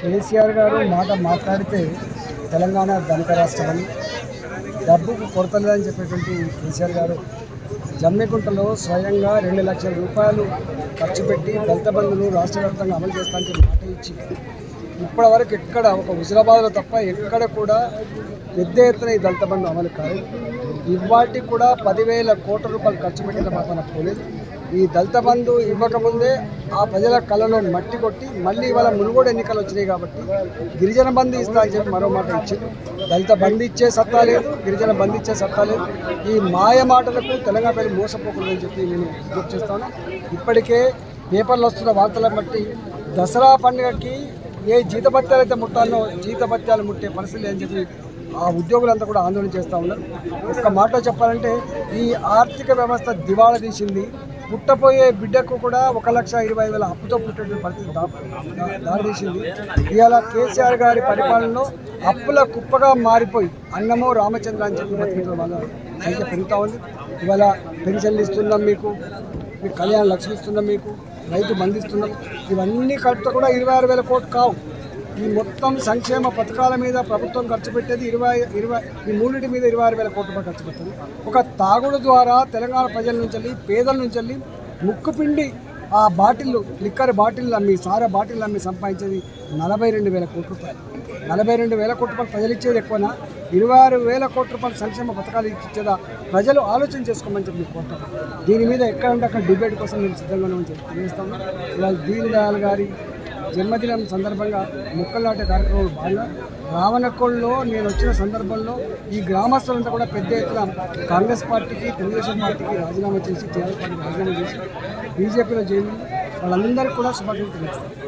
కేసీఆర్ గారు మాట మాట్లాడితే తెలంగాణ ధనిక రాష్ట్రమని డబ్బుకు కొరత లేదని చెప్పేటువంటి కేసీఆర్ గారు జమ్మికుంటలో స్వయంగా రెండు లక్షల రూపాయలు ఖర్చు పెట్టి దళిత బంధువులు రాష్ట్ర వ్యాప్తంగా అమలు చేస్తానని మాట ఇచ్చి ఇప్పటివరకు ఎక్కడ ఒక హుజరాబాద్లో తప్ప ఎక్కడ కూడా పెద్ద ఎత్తున ఈ దళిత బంధు అమలు కాదు ఇవాటికి కూడా పదివేల కోట్ల రూపాయలు ఖర్చు పెట్టిన పాపన పోలేదు ఈ దళిత బంధు ఇవ్వకముందే ఆ ప్రజల కళ్ళలో మట్టి కొట్టి మళ్ళీ ఇవాళ మునుగోడు ఎన్నికలు వచ్చినాయి కాబట్టి గిరిజన బంధు ఇస్తా అని చెప్పి మరో మాట ఇచ్చింది దళిత బంధు ఇచ్చే సత్తా లేదు గిరిజన బంధు ఇచ్చే సత్తా లేదు. ఈ మాయ మాటలకు తెలంగాణ ప్రజలు అని చెప్పి నేను గుర్తు చేస్తాను. ఇప్పటికే పేపర్లు వస్తున్న వార్తలను బట్టి దసరా పండుగకి ఏ జీతభత్యాలు అయితే ముట్టాలో జీతభత్యాలు ముట్టే పరిస్థితి లేదని చెప్పి ఆ ఉద్యోగులంతా కూడా ఆందోళన చేస్తూ ఉన్నారు. ఒక్క మాట చెప్పాలంటే ఈ ఆర్థిక వ్యవస్థ దివాళా తీసింది పుట్టపోయే బిడ్డకు కూడా ఒక లక్ష ఇరవై వేల అప్పుతో పుట్టిన పరిస్థితి దారితీసింది. ఇవాళ కేసీఆర్ గారి పరిపాలనలో అప్పుల కుప్పగా మారిపోయి అన్నమో రామచంద్ర అని చెప్పి బతికిన వాళ్ళ సంఖ్య పెరుగుతూ ఉంది. ఇవాళ పెన్షన్లు ఇస్తున్నాం మీకు మీకు కళ్యాణ లక్ష్మి ఇస్తున్నాం మీకు రైతు బంధిస్తున్నాం ఇవన్నీ కలుపుతో కూడా ఇరవై ఆరు వేల కోట్లు కావు. ఈ మొత్తం సంక్షేమ పథకాల మీద ప్రభుత్వం ఖర్చు పెట్టేది ఇరవై ఇరవై ఈ మూడింటి మీద ఇరవై ఆరు వేల కోట్ల రూపాయలు ఖర్చు పెడుతుంది ఒక తాగుడు ద్వారా తెలంగాణ ప్రజల నుంచి వెళ్ళి పేదల నుంచి వెళ్ళి ముక్కుపిండి ఆ బాటిల్లు లిక్కర్ బాటిల్ అమ్మి సారా బాటిల్ అమ్మి సంపాదించేది నలభై రెండు వేల కోట్ల రూపాయలు. నలభై రెండు వేల కోట్ల రూపాయలు ప్రజలు ఇచ్చేది ఎక్కువనా? ఇరవై ఆరు వేల కోట్ల రూపాయల సంక్షేమ పథకాలు ఇచ్చేదా? ప్రజలు ఆలోచన చేసుకోమని చెప్పి కోరుతాను దీని మీద ఎక్కడంటే అక్కడ డిబేట్ కోసం మేము సిద్ధంగా ఉన్నామని చెప్పి తెలియజేస్తాము. ఇవాళ దీన్ దయాల్ గారి జన్మదినం సందర్భంగా ముక్కలాట కార్యక్రమంలో భాగంగా రావణకొండలో నేను వచ్చిన సందర్భంలో ఈ గ్రామస్తులంతా కూడా పెద్ద ఎత్తున కాంగ్రెస్ పార్టీకి తెలుగుదేశం పార్టీకి రాజీనామా చేసి టీఆర్ఎస్ పార్టీకి రాజీనామా చేసి బీజేపీలో చేరి వాళ్ళందరికీ కూడా శుభాకాంక్షలు